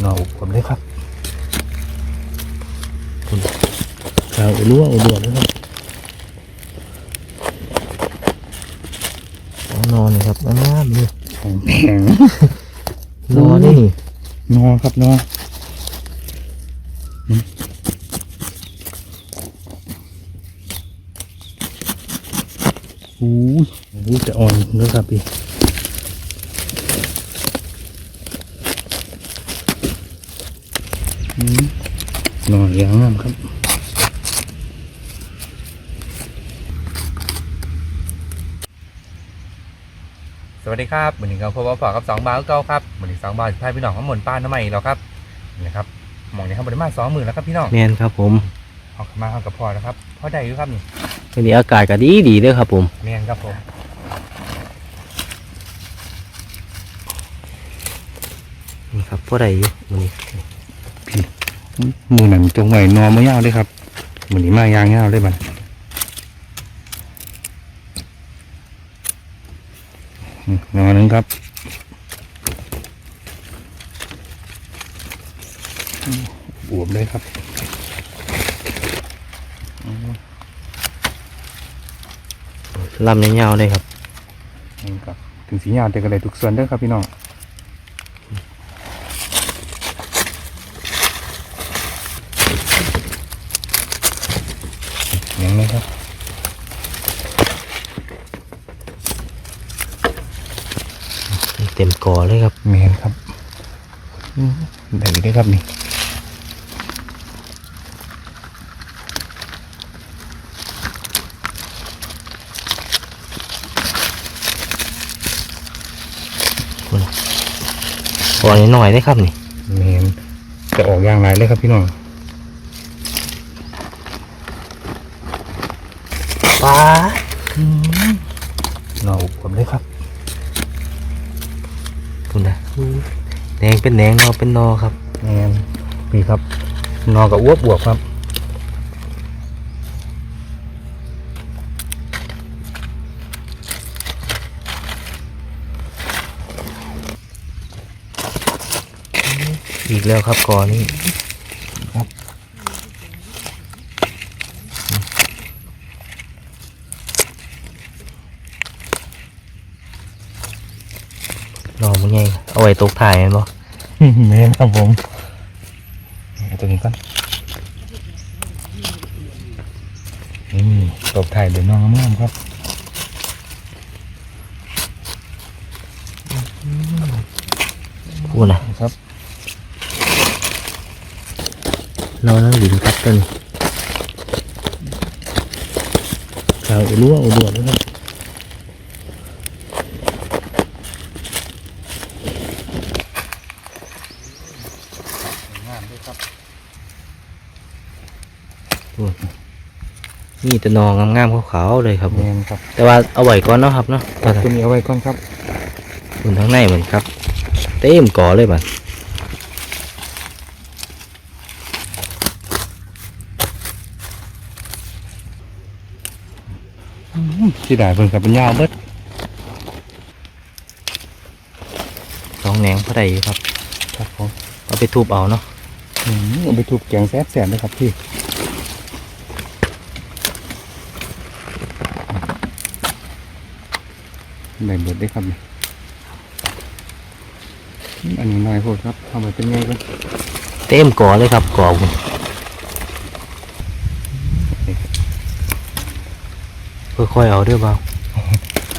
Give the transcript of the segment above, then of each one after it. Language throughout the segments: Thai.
เงาผมเลยครับคุณขาวอุ่นวอุ่นวเลยครับเอานอนนี่ครับงามๆเลยแข็งนอนนี่นี่นอครับนออืมอู้ยอู้ยจะอ่อนเด้อครับพี่ นอนอย่างงามครับสวัสดีครับวันนี้ก็พบกับฝอกับสองบาทเก่าครับวันนี้สองบาทพาพี่น้องข้างบนป้านน้ำใหม่แล้วครับนี่นะครับหมองนี้ครับบริมาสองหมื่นแล้วครับพี่น้องแมนครับผมเอามาเอากับพอแล้วครับพอได้อยู่ครับนี่วันนี้อากาศก็ดีดีเลยครับผมเนียนครับผมนี่ครับพอได้อยู่วันนี้ มือหนังจงไหวนอนไม่ยาวเลยครับเหมือนนี้มายางยาวเลยบันอืมนอนหนึงครับอืมบวมเลยครับลำยาวๆเลยครับนี่ครับ ถึงสียาวแต่ก็เลยทุกส่วนเด้อครับพี่น้องยังเลยครับ เต็ม กอเลยครับแมนครับอืมได้อยู่ได้ครับนี่กอนิดหน่อยได้ครับนี่แมนจะออกอย่างไรเลยครับพี่น้องปลา เงาผมเลยครับ คุณนะแดง เป็นแดงนอเป็นนอครับแมนพี่ครับ นอกับอ้วบบวกครับอีกแล้วครับกอนี่ครับนอมันไงเอาไว้ตกถ่ายแมันบ่ แมนครับผมเอาตัวนี้ก่อนนี่ตบถ่ายเดี๋ยวน้องงามๆครับพูดนะครับนอนนั่งดินครับต้นขาวอุ่นวอุ่นวเลย ครับนี่แต่นองงามๆขาวๆเลยครับ แมนครับแต่ว่าเอาไว้ก่อนเนาะครับเนาะตัดตัวนี้เอาไว้ก่อนครับคุณทั้งในเหมือนครับ เต็มกอเลยบัดที่ได้เพิ่นกับเป็นยาวเบิดสองแหนงพอได้อยู่ครับ ครับผมเอาไปทุบเอาเนาะอืม เอาไปทุบแกงแซ่บแสนเลยครับพี่ได้เบิดได้ครับนี่อันนี้น้อยโพดครับทำไปเป็นไงกันเต็มกอเลยครับกอคุณค่อยๆเอาเด้วยเบา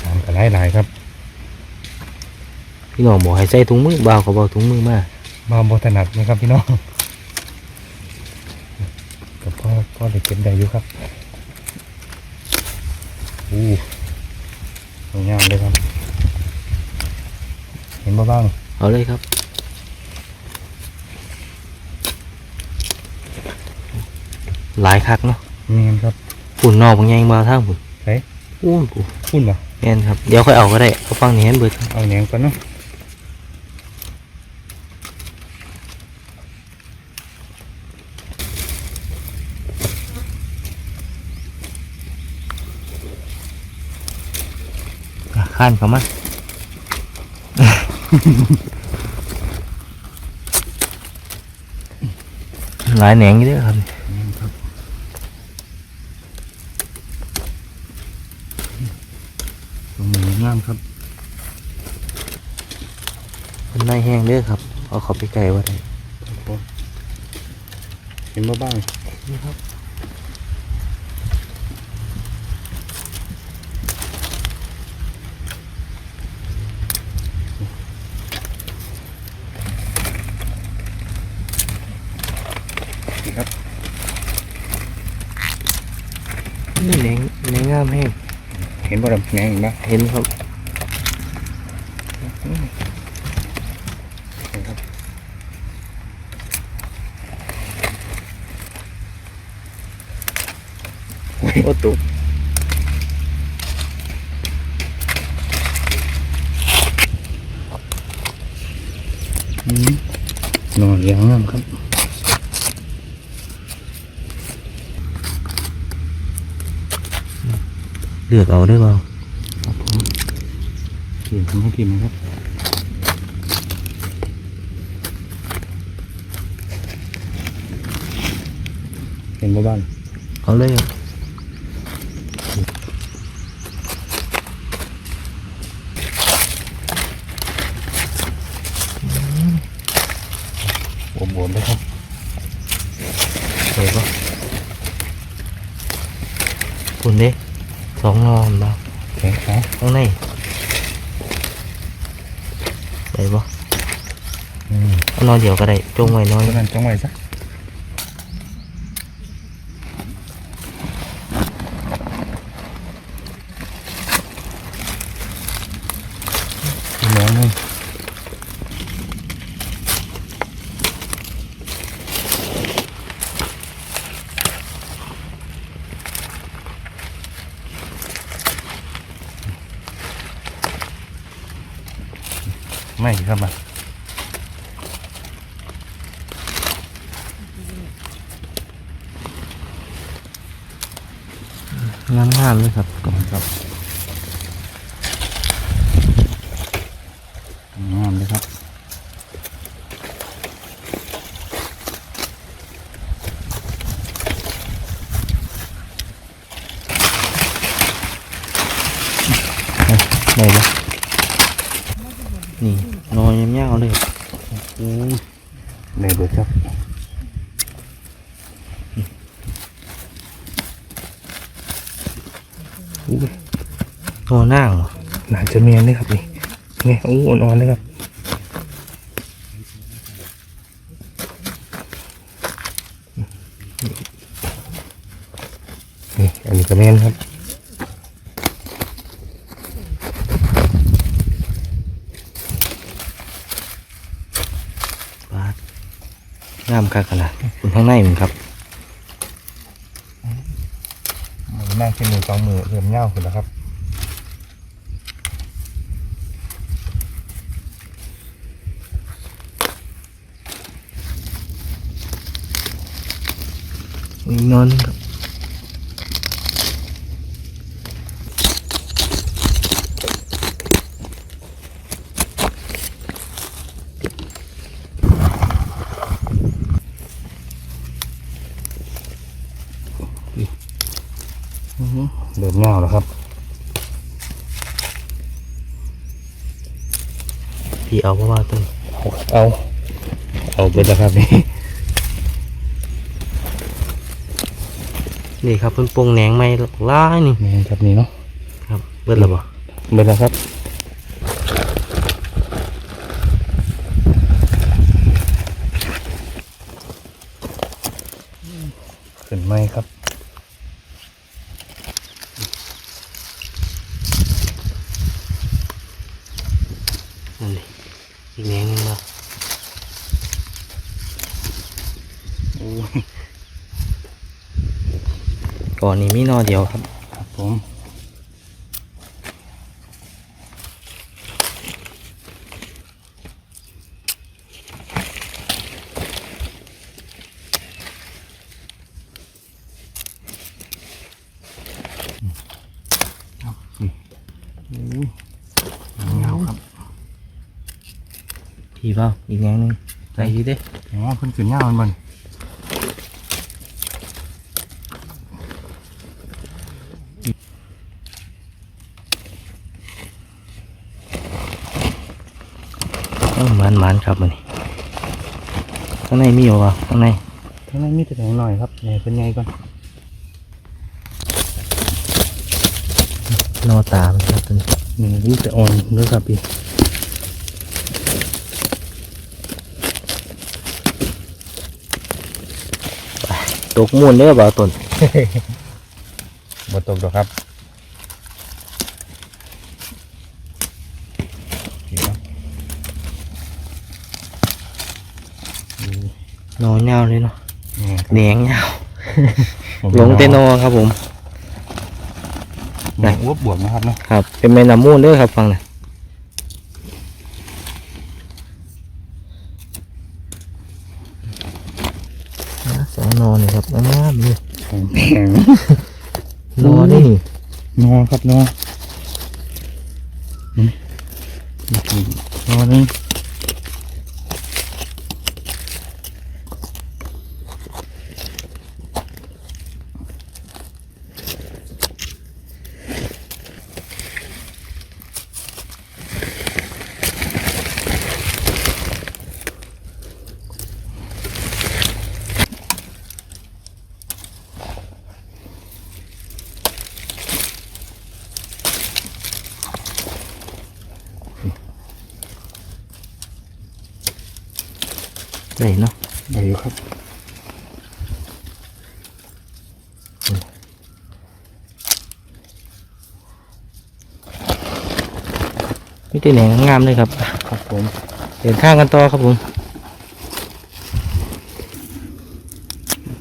น้ำกระไรหลายครับ พี่น้องบอกให้ใส่ถุงมือเบาก็เบาถุงมือมามาบถนัดนะครับพี่น้องกับ พ่อพ่อเลยเก็บได้อยู่ครับอู้สวยงามเลยครับ เห็นบ้าบ้างเอาเลยครับหลายคักเนาะนี่ครับปุ่นนอกบางอย่างมาทางปุ่นเฮ้ยอู้นปุ่นพุ่นเหรอแม่นครับ เดี๋ยวค่อยเอาก็ได้เอาฟังนี้ให้เบิดครับเอาแหนงก่อนเนาะ ข้านเขามาหลายแหนงอยู่ด้วยครับตรงนี้งามครับมันไม้แห้งเด้อครับ เอาขอไปไกลว่าได้เห็นบ้างบ้างนี่ครับ แหนงแหนงงามแห้งเห็นบ่ดำแหนงเห็นปะเห็นครับเห็นครับโอ้ตุกนอนเลี้ยงงามครับ เลือกเอาได้อเปล่าครับผมกินทำให้กินนะครับเห็นบ้าบ้างเอาเลยครับบวมๆเลยครับเห็นปะคุณเด้ส องนอนบ้าแข็งขาข้างในได้ปะอืมเอานอนเดียวก็ได้จงไว้นอนตัวนั้นจ้องไว้ซะอีกน้องหนึง เข้ามาน้ำงานเลยครับก่อนครับงามเลยครับ ได้ปะนี่นอนยาวๆเลยครับ ในเบิดครับ นอนนั่งเหรอน่าจะเมียนเลยครับนี่นี่อู้อ่อนๆเลยครับนี่อันนี้ก็เมียนครับปาดงามคักขนาดคุณข้างในมันครับนั่งที่มือสองมือเริ่มเง่าขึ้นแล้วครับ นอนหนึ่งครับเริ่มเงาแล้วครับพี่เอาเพราะว่าต้นเอา เอาไปแล้วครับนี่ นี่ครับเพิ่นโปรงแหนงไม่ล่ายนี่เมียนครับนี่เนาะครับเบิดแล้วบ่เบิดแล้วครับขึ้นไหมครับ นั่นดิอีกแหนงหนึงแล้ว โอ้ย ก่อนนี้มีนอเดียวครับ ครับผมเงาครับพี่เปล่าอีกแหนงหนึงใส่ดีเด้อ๋อเพิ่นขึ้นเงามันมัน มันมันๆครับมันนี่ข้างในมีอยู่วะข้างในทั้งนั้นมีแต่แข็งหน่อยครับใหญ่เป็นไงก่อนนอตามันครับตัวนี้นี่มีแต่อ่อนด้วยครับพี่ตกมูลเด้อบ่าวต้นหมดตกดอกครับนี่ครับ นอเงาเลยเนาะนี่แหนงเงาผมหลงเตนอครับผมหนักอ้วบบวมนะครับเนาะครับ เป็นแม่น้ำมูลเด้อครับฟังนะสองนอนี่ครับงามๆเลยแข็งแข็งนอนี่นอครับนออืมนอนี่ ได้เนาะได้อยู่ครับมีแต่แหนงงามๆเลยครับ ครับผมเดินข้างกันต่อครับผม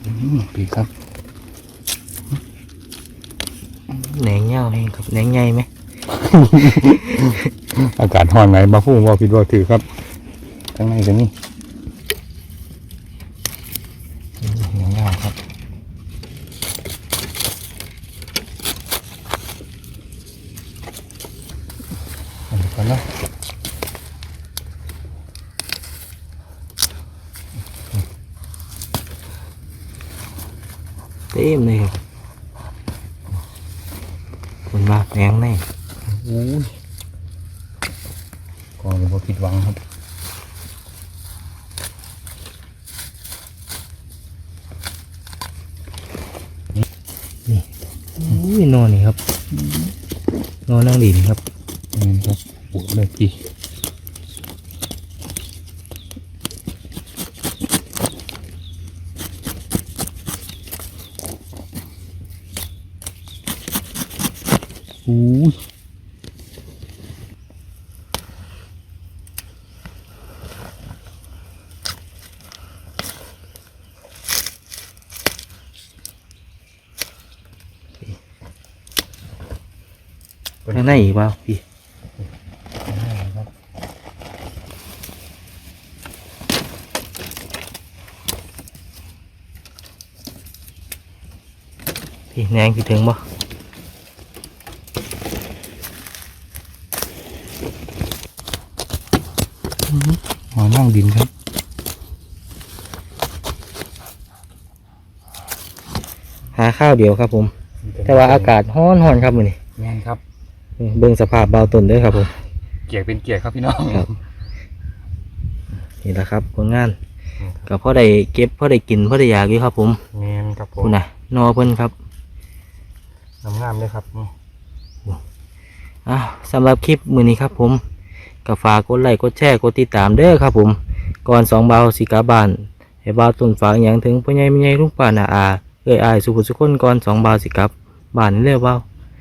อืมพี่ครับแหนงเงาเองครับแหนงใหญ่ไหม อากาศร้อนไหนมาพูดว่าผิดว่าถือครับข้างในกันนี่ยาวๆครับ อันนี้ก่อนเนาะ เต็มเลยครับคนมาแหนงแน่อุ้ยก็เลยว่าผิดหวังครับอุ้ยนอนนี่ครับ นอนนั่งดินครับ นี่ครับปวดเลยพี่ อุ้ยข้างในอีกเปล่าพี่ครับพี่แหนงพี่ถึงบ่ หอนั่งดินครับ หาข้าวเดียวครับผม แต่ว่าอากาศร้อนร้อนๆครับมื้อนี้แม่นครับ เบิ่งสภาพเบาต้นเด้อครับผมเกียกเป็นเกียกครับพี่น้องครับนี่แหละครับผลงานอืมก็พอได้เก็บพอได้กินพอได้อยากอยู่ครับ ผมแม่นครับผมคุณน่ะนอเพิ่นครับงามๆเลยครับอืมอ้าวสำหรับคลิปมื้อนี้ครับผม ก็ฝากกดไลค์กดแชร์กดติดตามเด้อครับผมก่อนสองเบาสิกาบ้านให้เบาต้นฝากอหย่างถึงพ่อใหญ่แม่ใหญ่ลุงป้าน้าอาเอ้ยอายสุขุสุคนก่อนสองเบาสิกลับบ้านนี่เร็วเบา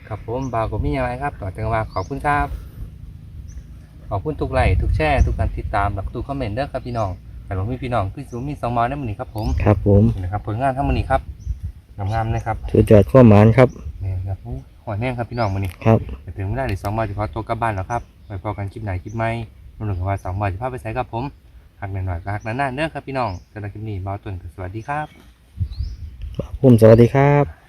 ครับผมบาวกับมี่อะไรครับต่อจังว่าขอบคุณครับขอบคุณทุกไลค์ทุกแชร์ทุกการติดตามและทุกคอมเมนต์เด้อครับพี่น้องแต่ผมมีพี่น้องคือสูมีสองมาในมือนี้ครับผมครับผมนี่นะครับผลงานทั้งมือนี้ครับงามๆเลยครับถือจอดข้อหมานครับนี่ครับอู้หอยแห้งครับพี่น้องมือนี้ครับแต่ถึงไม่ได้เดี๋ยวสองบาทจะพาตัวกลับบ้านแล้วครับ ไว้พอกันคลิปไหนคลิปไหมรวมถึงว่าสองบาทจะพาไปใช้กับผมหักหน่อยๆก็หักนานๆเด้อครับพี่น้องสำหรับคลิปนี้บาวตุนสวัสดีครับผมสวัสดีครับ